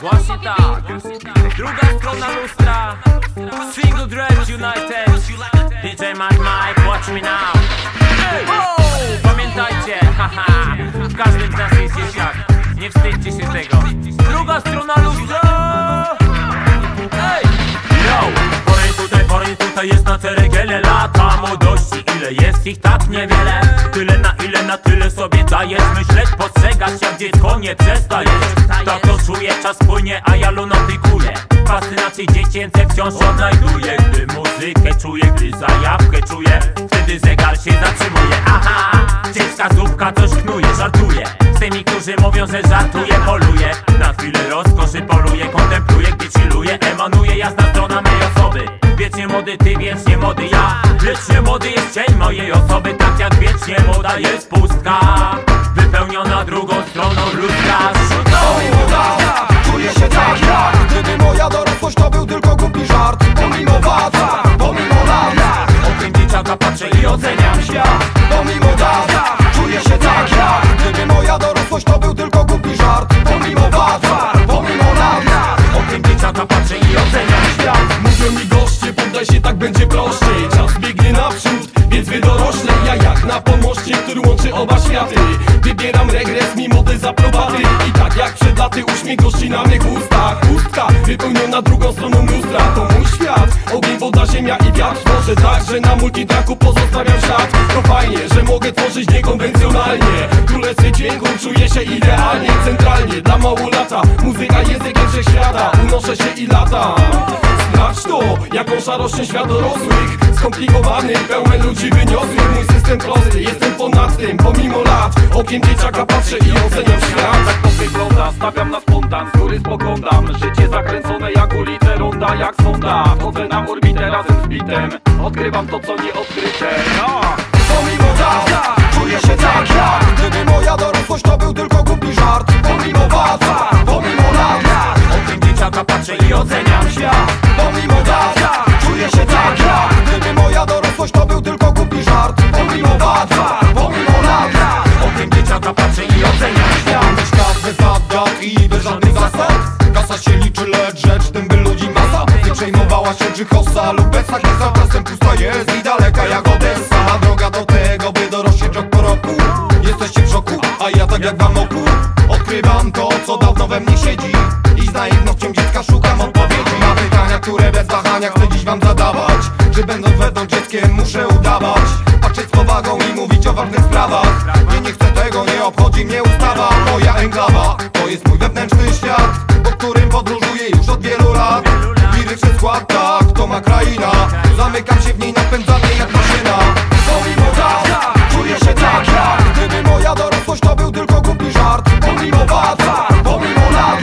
Właśnie tak. Druga strona lustra. Single Dreads United. DJ Mad Mike, watch me now! Pamiętajcie, haha. W każdym z nas jest dzieciak. Nie wstydźcie się tego. Druga strona lustra. Ej! Yo! Tutaj, poreń tutaj jest na ceregiele Lata młodości, ile jest ich tak niewiele. Tyle na ile na tyle sobie dajesz. Myśleć, postrzegać jak dziecko nie przestajesz Tak to czuję, czas płynie, a ja lunatykuję Fascynacje dziecięce wciąż odnajduję. Gdy muzykę czuję, gdy zajawkę czuję Wtedy zegar się zatrzymuje. Aha! Dziecka zupka coś knuje, żartuje Z tymi, którzy mówią, że żartuje, poluje Na chwilę rozkoszy poluje, kontempluje, gdy chilluje Emanuje jasna strona mej osoby. Wiecznie młody ty, wiecznie młody ja Wiecznie młody jest cień mojej osoby. Tak jak wiecznie młoda jest pustka który łączy oba światy. Wybieram regres mimo dezaprobaty I tak jak przed laty uśmiech gości na mych ustach. Pustka, wypełniona drugą stroną lustra woda, ziemia i wiatr Może tak, że na multitraku pozostawiam ślad. To fajnie, że mogę tworzyć niekonwencjonalnie. Królestwie dźwięków czuję się idealnie Centralnie, dla małolata Muzyka językiem wszechświata. Unoszę się i latam. Sprawdź to, jaką szarością świat dorosłych. Skomplikowany, pełen ludzi wyniosłych Mój system prosty, jestem ponad tym. Pomimo lat, okiem dzieciaka patrzę i oceniam świat. Tak to wygląda, stawiam na spontan, z góry spoglądam. Życie zakręcone jak ulice, ronda jak sonda. Wchodzę na orbitę razem z bitem. Odkrywam to co nie odkryte no. Pomimo dat, czuję się tak jak. Gdyby moja dorosłość to był tylko głupi żart. Pomimo wad, pomimo lat O tym dzieciaka patrzę i oceniam świat. Pomimo dat, czuję się tak jak. Gdyby moja dorosłość to był tylko głupi żart. Pomimo wad, pomimo lat O tym dzieciaka patrzę i oceniam Świat. Bez wad i bez żadnych zasad czy hossa lub besach Nie za czasem pusta jest i daleka jak Odessa. Droga do tego, by dorośnieć rok po roku. Jesteście w szoku, a ja tak jak wam oku. Odkrywam to, co dawno we mnie siedzi. I z naiwnością dziecka szukam odpowiedzi. Na pytania, które bez wahania chcę dziś wam zadawać. Czy będąc wewnątrz dzieckiem muszę udawać. Patrzeć z powagą i mówić o ważnych sprawach. Nie, nie chcę tego, nie obchodzi mnie ustawa. Moja enklawa, to jest mój wewnętrzny świat Po którym podróżuję już od wielu lat. Liryczny skład, tak, Zamykam się w niej napędzany jak maszyna. Pomimo dat, czuję się tak jak Gdyby moja dorosłość to był tylko głupi żart. Pomimo wad, pomimo lat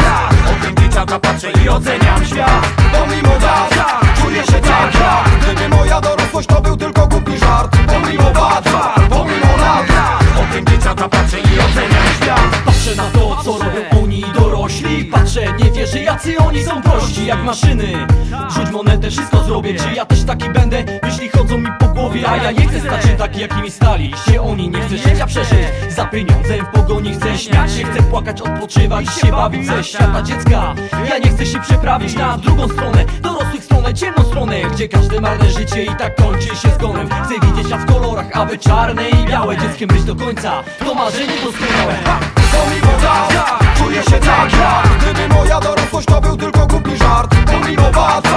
O tym dzieciaka patrzę i oceniam świat. Pomimo dat, czuję się tak jak Gdyby moja dorosłość to był tylko głupi żart. Pomimo wad, pomimo lat O tym dzieciaka patrzę i oceniam świat. Patrzę na to, co Patrzę, wierzę, jacy oni są prości Jak maszyny? Rzuć monetę, wszystko zrobię. Czy ja też taki będę? Myśli chodzą mi po głowie A ja nie chcę stać się taki, jakimi stali się oni. Nie chcę życia przeżyć. Za pieniądzem w pogoni chcę śmiać się. Chcę płakać, odpoczywać, się bawić ze świata dziecka. Ja nie chcę się przeprawić na drugą stronę Dorosłych stronę, ciemną stronę Gdzie każde marne życie i tak kończy się zgonem Chcę widzieć świat w kolorach, a wy czarne i białe. Dzieckiem być do końca, to marzenie doskonałe. Ha! Pomimo tak, czuję się tak jak Gdyby moja dorosłość to był tylko głupi żart. Pomimo wad,